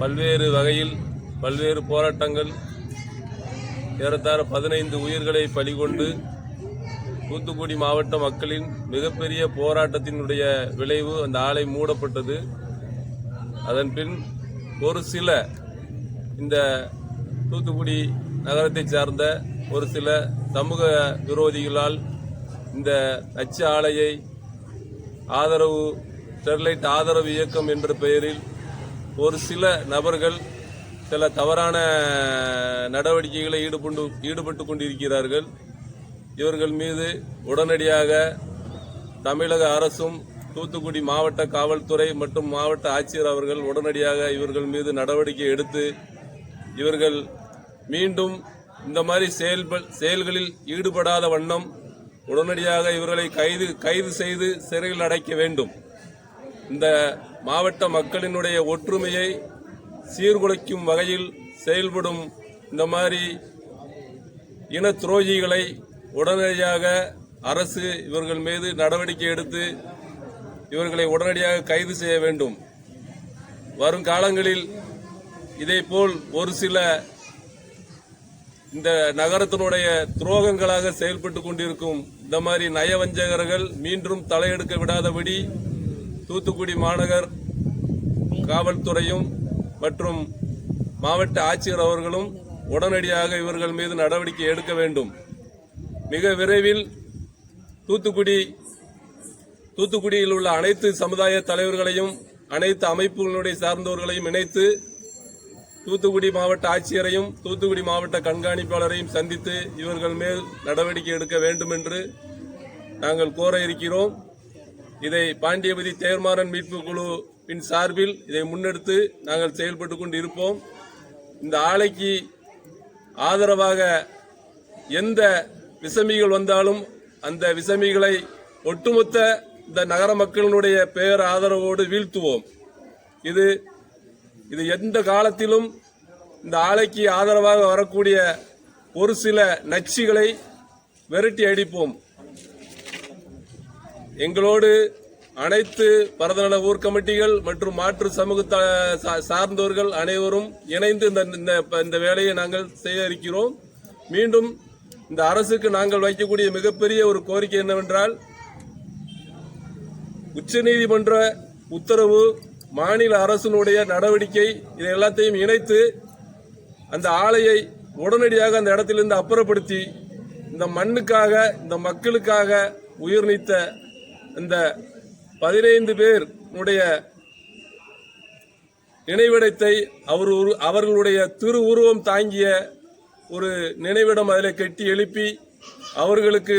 பல்வேறு வகையில் பல்வேறு போராட்டங்கள் ஏறத்தாழ பதினைந்து உயிர்களை பலிகொண்டு தூத்துக்குடி மாவட்ட மக்களின் மிகப்பெரிய போராட்டத்தினுடைய விளைவு அந்த ஆலை மூடப்பட்டது. அதன் பின் ஒரு சில இந்த தூத்துக்குடி நகரத்தைச் சார்ந்த ஒரு சில சமூக விரோதிகளால் இந்த நச்சு ஆலையை ஆதரவு ஸ்டெர்லைட் ஆதரவு இயக்கம் என்ற பெயரில் ஒரு சில நபர்கள் சில தவறான நடவடிக்கைகளை ஈடுபட்டு ஈடுபட்டு கொண்டிருக்கிறார்கள். இவர்கள் மீது உடனடியாக தமிழக அரசும் தூத்துக்குடி மாவட்ட காவல்துறை மற்றும் மாவட்ட ஆட்சியர் அவர்கள் உடனடியாக இவர்கள் மீது நடவடிக்கை எடுத்து இவர்கள் மீண்டும் இந்த மாதிரி செயல்ப செயல்களில் ஈடுபடாத வண்ணம் உடனடியாக இவர்களை கைது கைது செய்து சிறையில் அடைக்க வேண்டும். இந்த மாவட்ட மக்களினுடைய ஒற்றுமையை சீர்குலைக்கும் வகையில் செயல்படும் இந்த மாதிரி இன துரோகிகளை உடனடியாக அரசு இவர்கள் மீது நடவடிக்கை எடுத்து இவர்களை உடனடியாக கைது செய்ய வேண்டும். வருங்காலங்களில் இதேபோல் ஒரு சில இந்த நகரத்தினுடைய துரோகங்களாக செயல்பட்டு கொண்டிருக்கும் இந்த மாதிரி நயவஞ்சகர்கள் மீண்டும் தலையெடுக்க விடாதபடி தூத்துக்குடி மாநகர் காவல்துறையும் மற்றும் மாவட்ட ஆட்சியர் அவர்களும் உடனடியாக இவர்கள் மீது நடவடிக்கை எடுக்க வேண்டும். மிக விரைவில் தூத்துக்குடி தூத்துக்குடியில் உள்ள அனைத்து சமுதாய தலைவர்களையும் அனைத்து அமைப்புகளுடைய சார்ந்தவர்களையும் இணைத்து தூத்துக்குடி மாவட்ட ஆட்சியரையும் தூத்துக்குடி மாவட்ட கண்காணிப்பாளரையும் சந்தித்து இவர்கள் மேல் நடவடிக்கை எடுக்க வேண்டும் என்று நாங்கள் கோர இருக்கிறோம். இதை பாண்டியபதி தேர்மாறன் மீட்பு குழுவின் சார்பில் இதை முன்னெடுத்து நாங்கள் செயல்பட்டு கொண்டு இருப்போம் இந்த ஆலைக்கு ஆதரவாக எந்த விசமிகள் வந்தாலும் அந்த விசமிகளை ஒட்டுமொத்த இந்த நகர மக்களினுடைய பெயர் ஆதரவோடு வீழ்த்துவோம். இது இது எந்த காலத்திலும் இந்த ஆலைக்கு ஆதரவாக வரக்கூடிய ஒரு சில நச்சுகளை விரட்டி அடிப்போம். எங்களோடு அனைத்து பரதநல ஊர் கமிட்டிகள் மற்றும் மாற்று சமூக த- சா- அனைவரும் இணைந்து இந்த இந்த- இந்த வேலையை நாங்கள் செய்ய இருக்கிறோம். மீண்டும் இந்த அரசுக்கு நாங்கள் வைக்கக்கூடிய மிகப்பெரிய ஒரு கோரிக்கை என்னவென்றால் உச்சநீதிமன்ற உத்தரவு மாநில அரசினுடைய நடவடிக்கை இதை எல்லாத்தையும் இணைத்து அந்த ஆலையை உடனடியாக அந்த இடத்திலிருந்து அப்புறப்படுத்தி இந்த மண்ணுக்காக இந்த மக்களுக்காக உயிர் நீத்த இந்த பதினைந்து பேருடைய நினைவிடத்தை அவர் அவர்களுடைய திரு உருவம் தாங்கிய ஒரு நினைவிடம் அதில் கட்டி எழுப்பி அவர்களுக்கு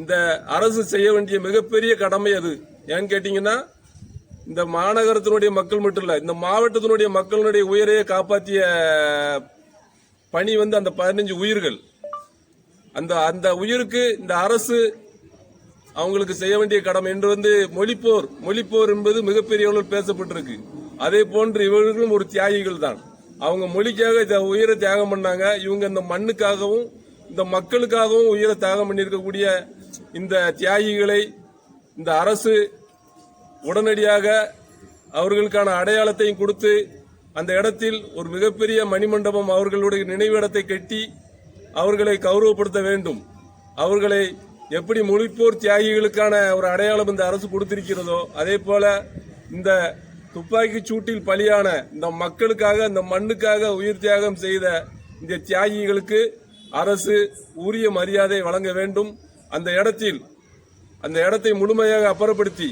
இந்த அரசு செய்ய வேண்டிய மிகப்பெரிய கடமை அது. ஏன்னு கேட்டிங்கன்னா இந்த மாநகரத்தினுடைய மக்கள் மட்டும் இல்லை இந்த மாவட்டத்தினுடைய மக்களுடைய உயிரையே காப்பாற்றிய பணி வந்து அந்த பதினஞ்சு உயிர்கள். அந்த அந்த உயிருக்கு இந்த அரசு அவங்களுக்கு செய்ய வேண்டிய கடமை என்று வந்து மொழிப்போர் மொழிப்போர் என்பது மிகப்பெரிய அளவில் பேசப்பட்டிருக்கு. அதே போன்று இவர்களும் ஒரு தியாகிகள் தான். அவங்க மொழிக்காக உயிரை தியாகம் பண்ணாங்க. இவங்க இந்த மண்ணுக்காகவும் இந்த மக்களுக்காகவும் உயிரை தியாகம் பண்ணியிருக்கக்கூடிய இந்த தியாகிகளை இந்த அரசு உடனடியாக அவர்களுக்கான அடையாளத்தையும் கொடுத்து அந்த இடத்தில் ஒரு மிகப்பெரிய மணிமண்டபம் அவர்களுடைய நினைவிடத்தை கட்டி அவர்களை கௌரவப்படுத்த வேண்டும். அவர்களை எப்படி மொழிப்போர் தியாகிகளுக்கான ஒரு அடையாளம் இந்த அரசு கொடுத்திருக்கிறதோ அதே போல இந்த துப்பாக்கி சூட்டில் பலியான இந்த மக்களுக்காக இந்த மண்ணுக்காக உயிர் தியாகம் செய்த இந்த தியாகிகளுக்கு அரசு உரிய மரியாதை வழங்க வேண்டும். அந்த இடத்தில் அந்த இடத்தை முழுமையாக அப்புறப்படுத்தி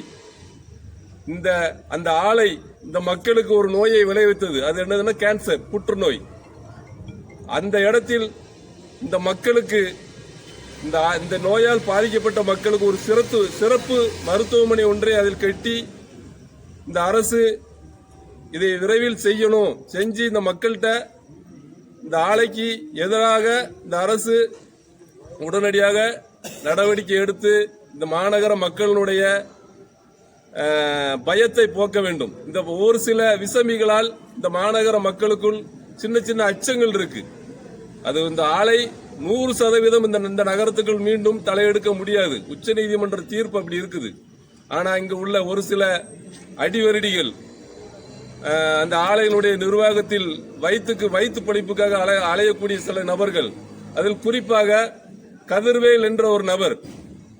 இந்த அந்த ஆலை இந்த மக்களுக்கு ஒரு நோயை விளைவித்தது. அது என்னதுன்னா கேன்சர் புற்றுநோய். அந்த இடத்தில் இந்த மக்களுக்கு இந்த இந்த நோயால் பாதிக்கப்பட்ட மக்களுக்கு ஒரு சிறப்பு சிறப்பு மருத்துவமனை ஒன்றை அதில் கட்டி இந்த அரசு இதை விரைவில் செய்யணும். செஞ்சு இந்த மக்கள்கிட்ட இந்த ஆலைக்கு எதிராக இந்த அரசு உடனடியாக நடவடிக்கை எடுத்து இந்த மாநகர மக்களினுடைய பயத்தை போக்க வேண்டும். இந்த ஒரு சில விசமிகளால் இந்த மாநகர மக்களுக்குள் சின்ன சின்ன அச்சங்கள் இருக்கு. அது இந்த ஆலை நூறு சதவீதம் இந்த இந்த நகரத்துக்குள் மீண்டும் தலையெடுக்க முடியாது. உச்சநீதிமன்ற தீர்ப்பு அப்படி இருக்குது. ஆனால் இங்க உள்ள ஒரு சில அடிவருடிகள் அந்த ஆலையினுடைய நிர்வாகத்தில் வயிற்றுக்கு வயிற்று படிப்புக்காக அலை அலையக்கூடிய சில நபர்கள் அதில் குறிப்பாக கதிர்வேல் என்ற ஒரு நபர்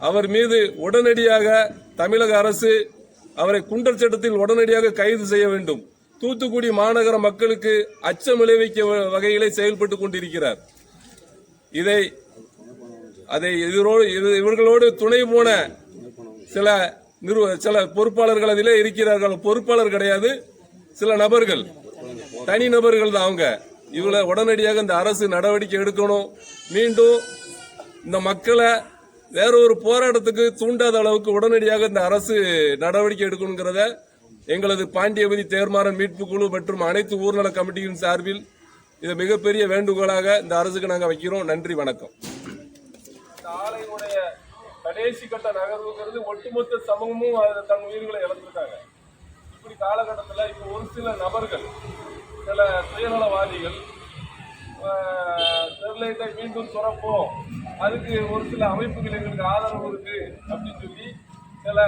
அவர் மீது உடனடியாக தமிழக அரசு அவரை குண்டர் சட்டத்தில் உடனடியாக கைது செய்ய வேண்டும். தூத்துக்குடி மாநகர மக்களுக்கு அச்சம் விளைவிக்க வகையிலே செயல்பட்டுக் கொண்டிருக்கிறார். இதை அதை எதிரோடு இவர்களோடு துணை போன சில நிறுவ சில பொறுப்பாளர்கள் அதிலே இருக்கிறார்கள். பொறுப்பாளர் கிடையாது சில நபர்கள். தனி நபர்கள் தான் அவங்க. இவங்களை உடனடியாக இந்த அரசு நடவடிக்கை எடுக்கணும். மீண்டும் இந்த மக்களை வேற ஒரு போராட்டத்துக்கு தூண்டாத அளவுக்கு உடனடியாக இந்த அரசு நடவடிக்கை எடுக்கணுங்கிறத எங்களது பாண்டியபதி தேர்மாறன் மீட்பு குழு மற்றும் அனைத்து ஊர்நல கமிட்டியின் சார்பில் இதை மிகப்பெரிய வேண்டுகோளாக இந்த அரசுக்கு நாங்கள் வைக்கிறோம். நன்றி வணக்கம். இந்த ஆலையினுடைய கடைசி கட்ட நகர்வுங்கிறது ஒட்டுமொத்த சமூகமும் அதில் தன் உயிர்களை இழந்திருக்காங்க. இப்படி காலகட்டத்தில் இப்போ ஒரு சில நபர்கள் சில சுயநலவாதிகள் ஸ்டெர்லைட்டை மீண்டும் சுரப்போம் அதுக்கு ஒரு சில அமைப்புகள் எங்களுக்கு ஆதரவு இருக்கு அப்படின்னு சொல்லி சில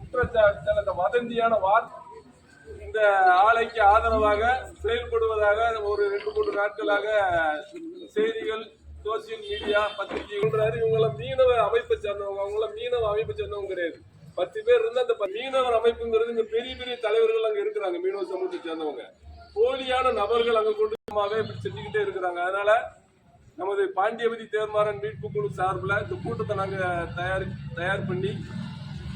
குற்றச்சாட்டு சில இந்த வதந்தியான வார்த்தை இந்த ஆலைக்கு ஆதரவாக செயல்படுவதாக ஒரு ரெண்டு மூன்று நாட்களாக செய்திகள் சோசியல் மீடியா பத்திரிகைகள் இவங்கள மீனவ அமைப்பை சேர்ந்தவங்க அவங்கள மீனவ அமைப்பை சேர்ந்தவங்க கிடையாது. பத்து பேர் இருந்து அந்த மீனவர் அமைப்புங்கிறது இங்க பெரிய பெரிய தலைவர்கள் அங்க இருக்கிறாங்க மீனவ சமூகத்தை சேர்ந்தவங்க. போலியான நபர்கள் அங்க கொண்டு இப்படி செஞ்சுக்கிட்டே இருக்கிறாங்க. அதனால நமது பாண்டியபதி தேர்மாறன் மீட்பு குழு சார்பில் இந்த கூட்டத்தை நாங்கள் தயார் தயார் பண்ணி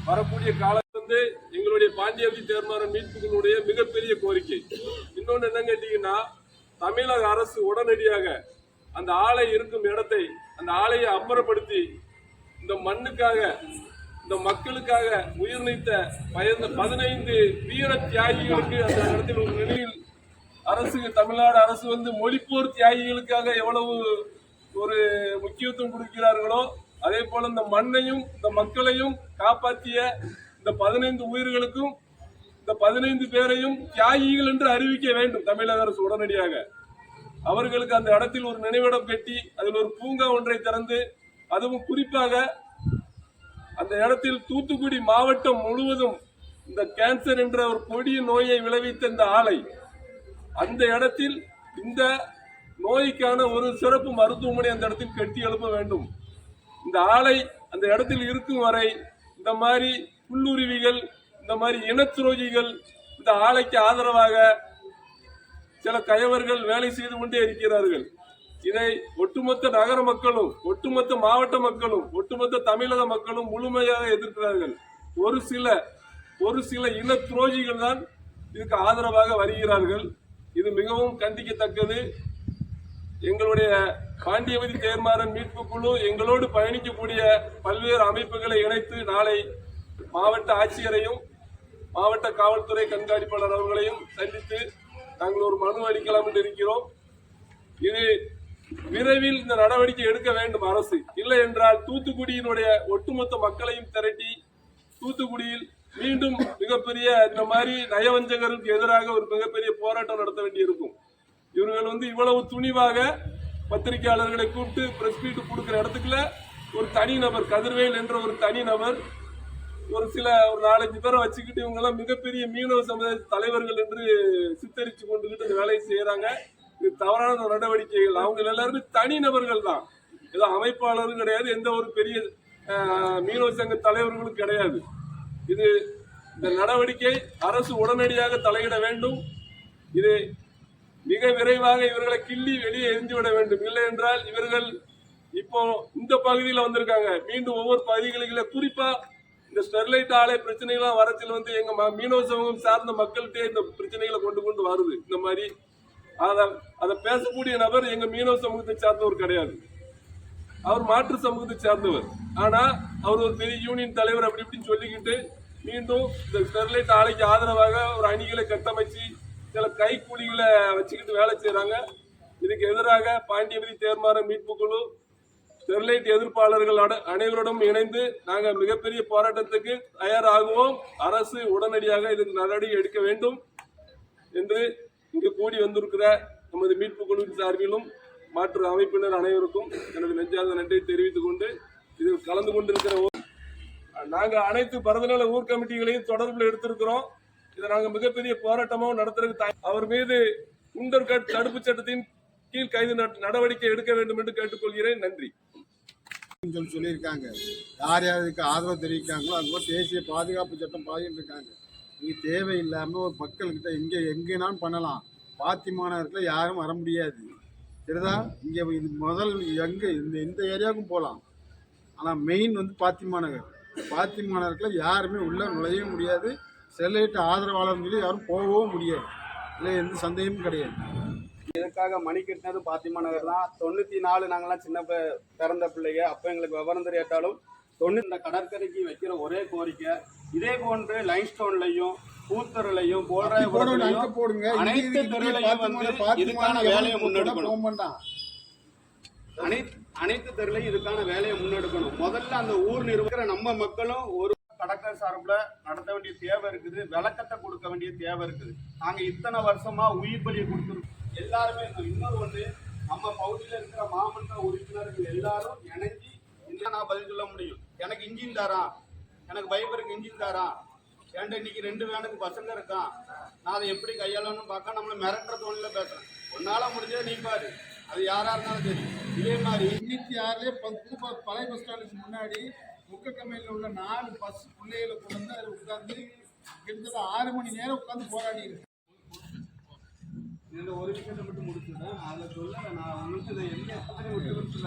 வரக்கூடிய கால வந்து எங்களுடைய பாண்டியவதி தேர்மாறன் மீட்புகளுடைய மிகப்பெரிய கோரிக்கை. இன்னொன்று என்ன கேட்டீங்கன்னா தமிழக அரசு உடனடியாக அந்த ஆலை இருக்கும் இடத்தை அந்த ஆலையை அப்புறப்படுத்தி இந்த மண்ணுக்காக இந்த மக்களுக்காக உயிர் நீத்த பயந்த பதினைந்து வீர தியாகிகளுக்கு அந்த இடத்தில் ஒரு நிலையில் அரசு தமிழ்நாடு அரசு வந்து மொழிப்போர் தியாகிகளுக்காக எவ்வளவு ஒரு முக்கியத்துவம் கொடுக்கிறார்களோ அதே போல இந்த மண்ணையும் இந்த மக்களையும் காப்பாற்றிய இந்த பதினைந்து உயிர்களுக்கும் இந்த பதினைந்து பேரையும் தியாகிகள் என்று அறிவிக்க வேண்டும் தமிழக அரசு உடனடியாக. அவர்களுக்கு அந்த இடத்தில் ஒரு நினைவிடம் கட்டி அதில் ஒரு பூங்கா ஒன்றை திறந்து அதுவும் குறிப்பாக அந்த இடத்தில் தூத்துக்குடி மாவட்டம் முழுவதும் இந்த கேன்சர் என்ற ஒரு கொடிய நோயை விளைவித்த இந்த ஆலை அந்த இடத்தில் இந்த நோய்க்கான ஒரு சிறப்பு மருத்துவமனை அந்த இடத்தில் கட்டி எழுப்ப வேண்டும். இந்த ஆலை அந்த இடத்தில் இருக்கும் வரை இந்த மாதிரி புல்லுருவிகள் இந்த மாதிரி இனத்துரோகிகள் இந்த ஆலைக்கு ஆதரவாக சில கயவர்கள் வேலை செய்து கொண்டே இருக்கிறார்கள். இதை ஒட்டுமொத்த நகர மக்களும் ஒட்டுமொத்த மாவட்ட மக்களும் ஒட்டுமொத்த தமிழக மக்களும் முழுமையாக எதிர்க்கிறார்கள். ஒரு சில ஒரு சில இன துரோகிகள் தான் இதுக்கு ஆதரவாக வருகிறார்கள். இது மிகவும் கண்டிக்கத்தக்கது. எங்களுடைய பாண்டியவதி தேர்மாறன் மீட்பு குழு எங்களோடு பயணிக்கக்கூடிய பல்வேறு அமைப்புகளை இணைத்து நாளை மாவட்ட ஆட்சியரையும் மாவட்ட காவல்துறை கண்காணிப்பாளர் அவர்களையும் சந்தித்து நாங்கள் ஒரு மனு அளிக்கலாம் என்று இருக்கிறோம். இது விரைவில் இந்த நடவடிக்கை எடுக்க வேண்டும் அரசு. இல்லை என்றால் தூத்துக்குடியினுடைய ஒட்டுமொத்த மக்களையும் திரட்டி தூத்துக்குடியில் மீண்டும் மிகப்பெரிய இந்த மாதிரி நயவஞ்சகருக்கு எதிராக ஒரு மிகப்பெரிய போராட்டம் நடத்த வேண்டியிருக்கும். இவர்கள் வந்து இவ்வளவு துணிவாக பத்திரிகையாளர்களை கூப்பிட்டு பிரஸ் மீட் கொடுக்கிற இடத்துக்குள்ள ஒரு தனிநபர் கதிர்வேல் என்ற ஒரு தனிநபர் ஒரு சில ஒரு நாலஞ்சு பேரை வச்சுக்கிட்டு இவங்க எல்லாம் மிகப்பெரிய மீனவ சமுதாய தலைவர்கள் என்று சித்தரிச்சு கொண்டுகிட்டு இந்த வேலையை செய்யறாங்க இது தவறான நடவடிக்கைகள். அவங்க எல்லாருமே தனி நபர்கள் தான். ஏதோ அமைப்பாளரும் கிடையாது எந்த ஒரு பெரிய மீனவ சங்க தலைவர்களும் கிடையாது. இது இந்த நடவடிக்கை அரசு உடனடியாக தலையிட வேண்டும். இது மிக விரைவாக இவர்களை கிள்ளி வெளியே எரிந்து விட வேண்டும். இல்லை என்றால் இவர்கள் இப்போ இந்த பகுதியில் வந்திருக்காங்க. மீண்டும் ஒவ்வொரு பகுதிகளில் குறிப்பா இந்த ஸ்டெர்லைட் ஆலை பிரச்சனைகள்லாம் வரத்தில் வந்து எங்க ம- மீனவ சமூகம் சார்ந்த மக்கள்கிட்டே இந்த பிரச்சனைகளை கொண்டு கொண்டு வருது. இந்த மாதிரி அதை அதை பேசக்கூடிய நபர் எங்க மீனவ சமூகத்தை சார்ந்தவர் கிடையாது. அவர் மாற்று சமூகத்தை சார்ந்தவர். ஆனா அவர் ஒரு பெரிய யூனியன் தலைவர் அப்படி இப்படின்னு சொல்லிக்கிட்டு மீண்டும் இந்த ஸ்டெர்லைட் ஆலைக்கு ஆதரவாக ஒரு அணிகளை கட்டமைச்சு சில கைக்கூலிகளை வச்சுக்கிட்டு வேலை செய்யறாங்க இதுக்கு எதிராக பாண்டியபதி தேர்மாற மீட்பு குழு ஸ்டெர்லைட் எதிர்ப்பாளர்கள் அட- இணைந்து நாங்கள் மிகப்பெரிய போராட்டத்துக்கு தயாராகுவோம். அரசு உடனடியாக இதற்கு நடவடிக்கை எடுக்க வேண்டும் என்று இங்கு கூடி வந்திருக்கிற நமது மீட்பு குழுவின் சார்பிலும் மாற்று அமைப்பினர் அனைவருக்கும் எனது நெஞ்சார்ந்த நன்றியை தெரிவித்துக் கொண்டு இதில் கலந்து கொண்டிருக்கிற நாங்கள் அனைத்து பரதநல ஊர் கமிட்டிகளையும் தொடர்பில் எடுத்திருக்கிறோம். இதை நாங்கள் மிகப்பெரிய போராட்டமாகவும் நடத்துறதுக்கு அவர் மீது குண்டர் கட் சட்டத்தின் கீழ் கைது நடவடிக்கை எடுக்க வேண்டும் என்று கேட்டுக்கொள்கிறேன். நன்றி. அப்படின்னு சொல்லி சொல்லியிருக்காங்க. யார் யாருக்கு ஆதரவு தெரிவிக்காங்களோ அவங்க தேசிய பாதுகாப்பு சட்டம் பாதிட்டு இருக்காங்க. இது தேவையில்லாமல் ஒரு மக்கள்கிட்ட எங்கே எங்கேனாலும் பண்ணலாம். பாத்திமானவர்கிட்ட யாரும் வர முடியாது. சரிதா? இங்கே இது முதல் எங்கே இந்த இந்த ஏரியாவுக்கும் போகலாம் ஆனால் மெயின் வந்து பாத்தி மாநகர் பாத்தி மாநகரத்தில் யாருமே உள்ளே நுழையவும் முடியாது. செல்லைட்டு ஆதரவாளர்னு சொல்லி யாரும் போகவும் முடியாது. இல்லை எந்த சந்தேகமும் கிடையாது. இதுக்காக மணி கட்டினது பாத்திமா நகர் தான். தொண்ணூத்தி நாலு நாங்கெல்லாம் சின்ன பிறந்த பிள்ளைங்க. அப்ப எங்களுக்கு விவரம் தெரியாட்டாலும் தொண்ணூத்தி இந்த கடற்கரைக்கு வைக்கிற ஒரே கோரிக்கை. இதே போன்று லைன்ஸ்டோன்லையும் பூத்தருலையும் போடுங்க, அங்க போல்ராயபுரத்துலையும் போடுங்க அனைத்து தெருவுலையும் வந்து இதுக்கான வேலையை முன்னெடுக்கணும். அனைத்து அனைத்து தெருலையும் இதுக்கான வேலையை முன்னெடுக்கணும். முதல்ல அந்த ஊர் நிர்வாகிற நம்ம மக்களும் ஒரு கடற்கரை சார்பில் நடத்த வேண்டிய தேவை இருக்குது. விளக்கத்தை கொடுக்க வேண்டிய தேவை இருக்குது. நாங்க இத்தனை வருஷமா உயிர் பலியை கொடுத்துருக்கோம். எல்லாருமே இன்னொரு ஒண்ணு நம்ம பகுதியில் இருக்கிற மாமன்ற உறுப்பினர்கள் எல்லாரும் இணைஞ்சு இன்னும் நான் பதில் சொல்ல முடியும். எனக்கு இன்ஜின் தாரா எனக்கு பைபருக்கு இன்ஜின் தாரா ஏன்டா இன்னைக்கு ரெண்டு வேனுக்கு பசங்க இருக்கான்? நான் அதை எப்படி கையாளணும்னு பார்க்க நம்மளை மிரட்டுற தோணில பேசுறேன். உன்னால் முடிஞ்சதை நீ பாரு. அது யாரா இருந்தாலும் சரி. இதே மாதிரி இன்னைக்கு யாருலயே பத்து பழைய பஸ் ஸ்டாண்டுக்கு முன்னாடி முக்க கம்பெனியில் உள்ள நாலு பஸ் பிள்ளைகளை கொண்டு வந்து அதில் உட்காந்து கிட்டத்தட்ட ஆறு மணி நேரம் உட்காந்து போராடி இருக்கு இதுல ஒரு விஷயத்தை மட்டும் முடிச்சுட்டேன். அதில் சொல்ல நான் உங்களுக்கு இதை எந்த எத்தனை விட்டு கொடுத்து